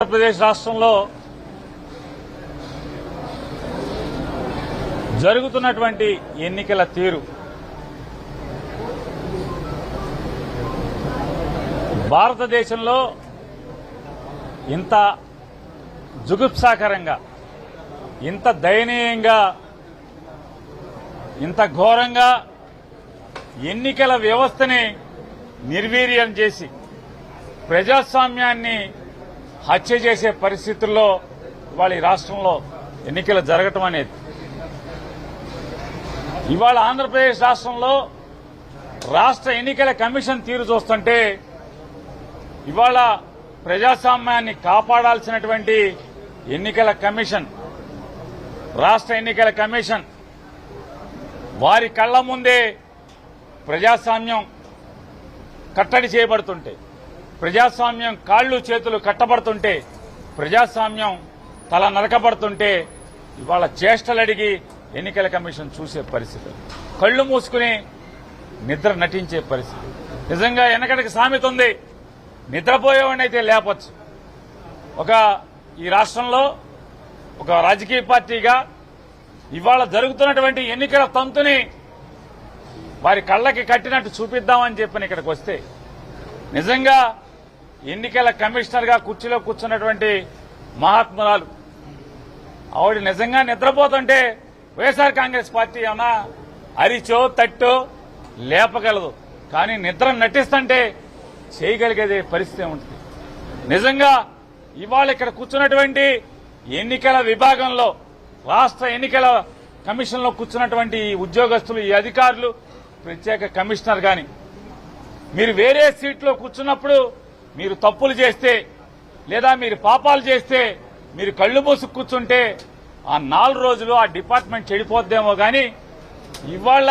ఆంధ్రప్రదేశ్ రాష్ట్రంలో జరుగుతున్నటువంటి ఎన్నికల తీరు. భారతదేశంలో ఇంత జుగుప్సాకరంగా ఇంత దయనీయంగా ఇంత ఘోరంగా ఎన్నికల వ్యవస్థని నిర్వీర్యం చేసి ప్రజాస్వామ్యాన్ని హత్య చేసే పరిస్థితుల్లో ఇవాళ ఈ రాష్ట్రంలో ఎన్నికలు జరగటం అనేది. ఇవాళ ఆంధ్రప్రదేశ్ రాష్ట్రంలో రాష్ట్ర ఎన్నికల కమిషన్ తీరు చూస్తుంటే ఇవాళ ప్రజాస్వామ్యాన్ని కాపాడాల్సినటువంటి ఎన్నికల కమిషన్ రాష్ట్ర ఎన్నికల కమిషన్ వారి కళ్ళ ముందే ప్రజాస్వామ్యం కట్టడి చేయబడుతుంటే ప్రజాస్వామ్యం కాళ్ళు చేతులు కట్టబడుతుంటే ప్రజాస్వామ్యం తల నరకబడుతుంటే ఇవాళ చేష్టలడిగి ఎన్నికల కమిషన్ చూసే పరిస్థితి. కళ్ళు మూసుకుని నిద్ర నటించే పరిస్థితి. నిజంగా వెనకటికి సామెత ఉంది. నిద్రపోయేవాడినైతే లేపచ్చు. ఒక ఈ రాష్ట్రంలో ఒక రాజకీయ పార్టీగా ఇవాళ జరుగుతున్నటువంటి ఎన్నికల తంతుని వారి కళ్ళకి కట్టినట్టు చూపిద్దామని చెప్పని ఇక్కడికి వస్తే నిజంగా ఎన్నికల కమిషనర్గా కుర్చీలో కూర్చున్నటువంటి మహాత్మురాలు. ఆవిడ నిజంగా నిద్రపోతుంటే వైఎస్ఆర్ కాంగ్రెస్ పార్టీ ఏమన్నా అరిచో తట్టో లేపగలదు. కానీ నిద్ర నటిస్తుంటే చేయగలిగేదే పరిస్థితి ఉంటుంది. నిజంగా ఇవాళ ఇక్కడ కూర్చున్నటువంటి ఎన్నికల విభాగంలో రాష్ట్ర ఎన్నికల కమిషన్లో కూర్చున్నటువంటి ఈ ఉద్యోగస్తులు ఈ అధికారులు ప్రత్యేక కమిషనర్ గాని మీరు వేరే సీట్లో కూర్చున్నప్పుడు మీరు తప్పులు చేస్తే లేదా మీరు పాపాలు చేస్తే మీరు కళ్ళు మూసుకు కూర్చుంటే ఆ నాలుగు రోజులు ఆ డిపార్ట్మెంట్ చెడిపోద్దేమో కానీ ఇవాళ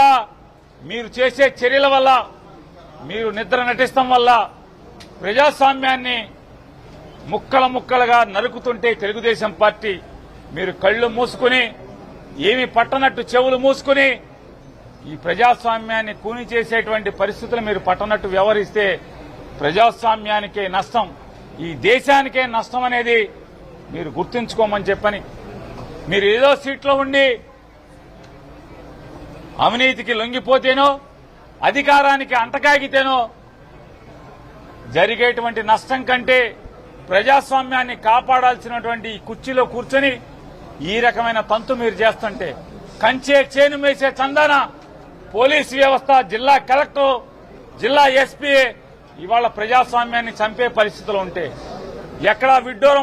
మీరు చేసే చర్యల వల్ల మీరు నిద్ర నటిస్తాం వల్ల ప్రజాస్వామ్యాన్ని ముక్కల ముక్కలుగా నరుకుతుంటే తెలుగుదేశం పార్టీ మీరు కళ్ళు మూసుకుని ఏమి పట్టనట్టు చెవులు మూసుకుని ఈ ప్రజాస్వామ్యాన్ని కూని చేసేటువంటి పరిస్థితులు మీరు పట్టనట్టు వ్యవహరిస్తే ప్రజాస్వామ్యానికే నష్టం ఈ దేశానికే నష్టం అనేది మీరు గుర్తుంచుకోమని చెప్పని మీరు ఏదో సీట్లో ఉండి అవినీతికి లొంగిపోతేనో అధికారానికి అంటకాగితేనో జరిగేటువంటి నష్టం కంటే ప్రజాస్వామ్యాన్ని కాపాడాల్సినటువంటి ఈ కుర్చీలో కూర్చొని ఈ రకమైన తంతు మీరు చేస్తుంటే కంచే చేను మేసే చందన పోలీస్ వ్యవస్థ జిల్లా కలెక్టర్ జిల్లా ఎస్పీ ఇవాళ ప్రజాస్వామ్యాన్ని చంపే పరిస్థితులు ఉంటే ఎక్కడా విడ్డూరం